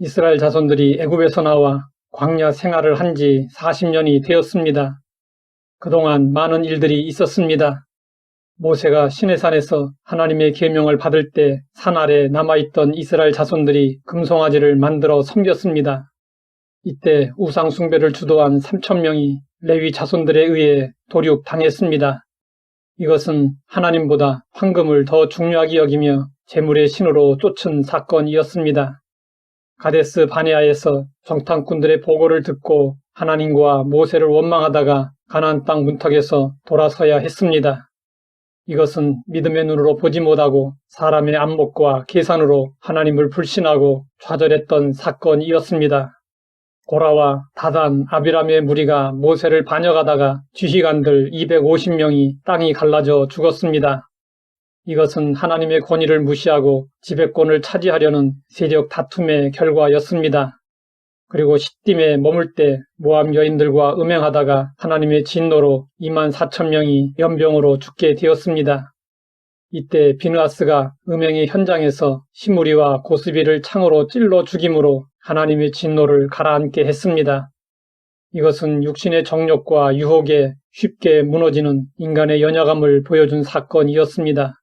이스라엘 자손들이 애굽에서 나와 광야 생활을 한 지 40년이 되었습니다. 그동안 많은 일들이 있었습니다. 모세가 시내산에서 하나님의 계명을 받을 때 산 아래 남아있던 이스라엘 자손들이 금송아지를 만들어 섬겼습니다. 이때 우상 숭배를 주도한 3천명이 레위 자손들에 의해 도륙당했습니다. 이것은 하나님보다 황금을 더 중요하게 여기며 재물의 신으로 쫓은 사건이었습니다. 가데스 바네아에서 정탐꾼들의 보고를 듣고 하나님과 모세를 원망하다가 가나안 땅 문턱에서 돌아서야 했습니다. 이것은 믿음의 눈으로 보지 못하고 사람의 안목과 계산으로 하나님을 불신하고 좌절했던 사건이었습니다. 고라와 다단, 아비람의 무리가 모세를 반역하다가 지휘관들 250명이 땅이 갈라져 죽었습니다. 이것은 하나님의 권위를 무시하고 지배권을 차지하려는 세력 다툼의 결과였습니다. 그리고 시딤에 머물 때 모함 여인들과 음행하다가 하나님의 진노로 2만 4천 명이 연병으로 죽게 되었습니다. 이때 비느아스가 음행의 현장에서 시무리와 고스비를 창으로 찔러 죽임으로 하나님의 진노를 가라앉게 했습니다. 이것은 육신의 정욕과 유혹에 쉽게 무너지는 인간의 연약함을 보여준 사건이었습니다.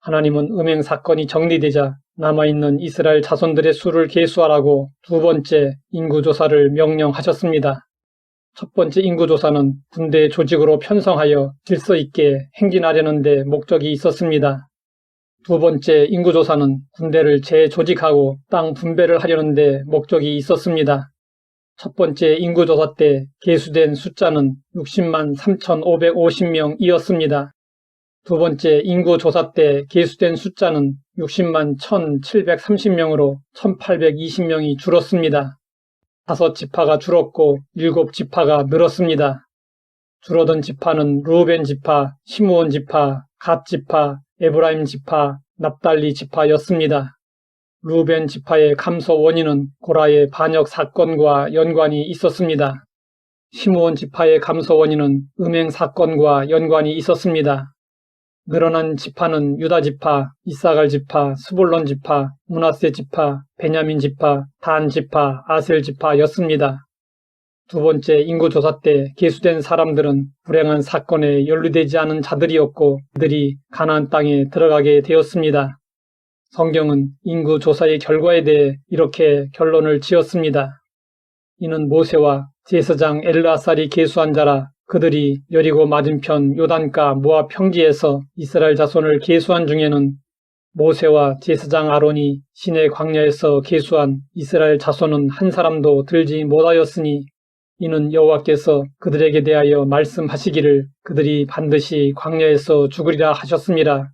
하나님은 음행 사건이 정리되자 남아있는 이스라엘 자손들의 수를 계수하라고 두 번째 인구조사를 명령하셨습니다. 첫 번째 인구조사는 군대 조직으로 편성하여 질서 있게 행진하려는 데 목적이 있었습니다. 두 번째 인구조사는 군대를 재조직하고 땅 분배를 하려는 데 목적이 있었습니다. 첫 번째 인구조사 때 계수된 숫자는 60만 3,550명이었습니다. 두 번째 인구 조사 때 계수된 숫자는 60만 1,730명으로 1,820명이 줄었습니다. 다섯 지파가 줄었고 일곱 지파가 늘었습니다. 줄어든 지파는 루벤 지파, 시므온 지파, 갓 지파, 에브라임 지파, 납달리 지파였습니다. 루벤 지파의 감소 원인은 고라의 반역 사건과 연관이 있었습니다. 시므온 지파의 감소 원인은 음행 사건과 연관이 있었습니다. 늘어난 지파는 유다 지파, 이사갈 지파, 스볼론 지파, 문하세 지파, 베냐민 지파, 단 지파, 아셀 지파였습니다. 두 번째 인구 조사 때 계수된 사람들은 불행한 사건에 연루되지 않은 자들이었고 그들이 가나안 땅에 들어가게 되었습니다. 성경은 인구 조사의 결과에 대해 이렇게 결론을 지었습니다. 이는 모세와 제사장 엘르아살이 계수한 자라 그들이 여리고 맞은편 요단가 모압 평지에서 이스라엘 자손을 계수한 중에는 모세와 제사장 아론이 시내 광야에서 계수한 이스라엘 자손은 한 사람도 들지 못하였으니 이는 여호와께서 그들에게 대하여 말씀하시기를 그들이 반드시 광야에서 죽으리라 하셨습니다.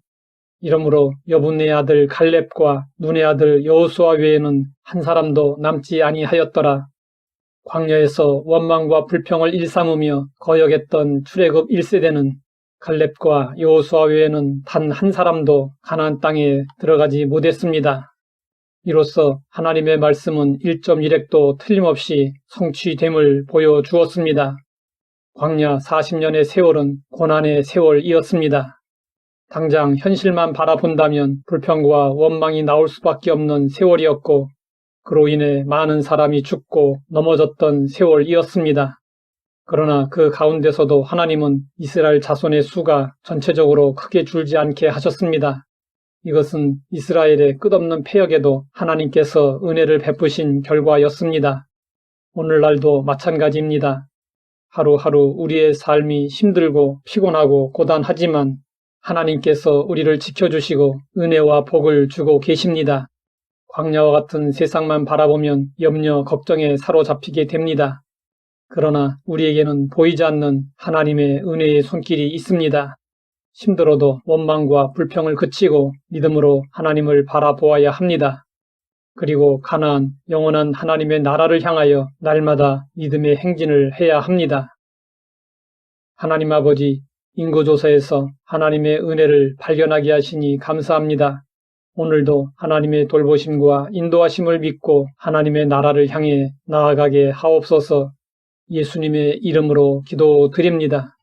이러므로 여분의 아들 갈렙과 눈의 아들 여호수아 외에는 한 사람도 남지 아니하였더라. 광야에서 원망과 불평을 일삼으며 거역했던 출애굽 1세대는 갈렙과 여호수아 외에는 단 한 사람도 가나안 땅에 들어가지 못했습니다. 이로써 하나님의 말씀은 1.1핵도 틀림없이 성취됨을 보여주었습니다. 광야 40년의 세월은 고난의 세월이었습니다. 당장 현실만 바라본다면 불평과 원망이 나올 수밖에 없는 세월이었고 그로 인해 많은 사람이 죽고 넘어졌던 세월이었습니다. 그러나 그 가운데서도 하나님은 이스라엘 자손의 수가 전체적으로 크게 줄지 않게 하셨습니다. 이것은 이스라엘의 끝없는 폐역에도 하나님께서 은혜를 베푸신 결과였습니다. 오늘날도 마찬가지입니다. 하루하루 우리의 삶이 힘들고 피곤하고 고단하지만 하나님께서 우리를 지켜주시고 은혜와 복을 주고 계십니다. 광야와 같은 세상만 바라보면 염려, 걱정에 사로잡히게 됩니다. 그러나 우리에게는 보이지 않는 하나님의 은혜의 손길이 있습니다. 힘들어도 원망과 불평을 그치고 믿음으로 하나님을 바라보아야 합니다. 그리고 가나안 영원한 하나님의 나라를 향하여 날마다 믿음의 행진을 해야 합니다. 하나님 아버지 인구조사에서 하나님의 은혜를 발견하게 하시니 감사합니다. 오늘도 하나님의 돌보심과 인도하심을 믿고 하나님의 나라를 향해 나아가게 하옵소서 예수님의 이름으로 기도드립니다.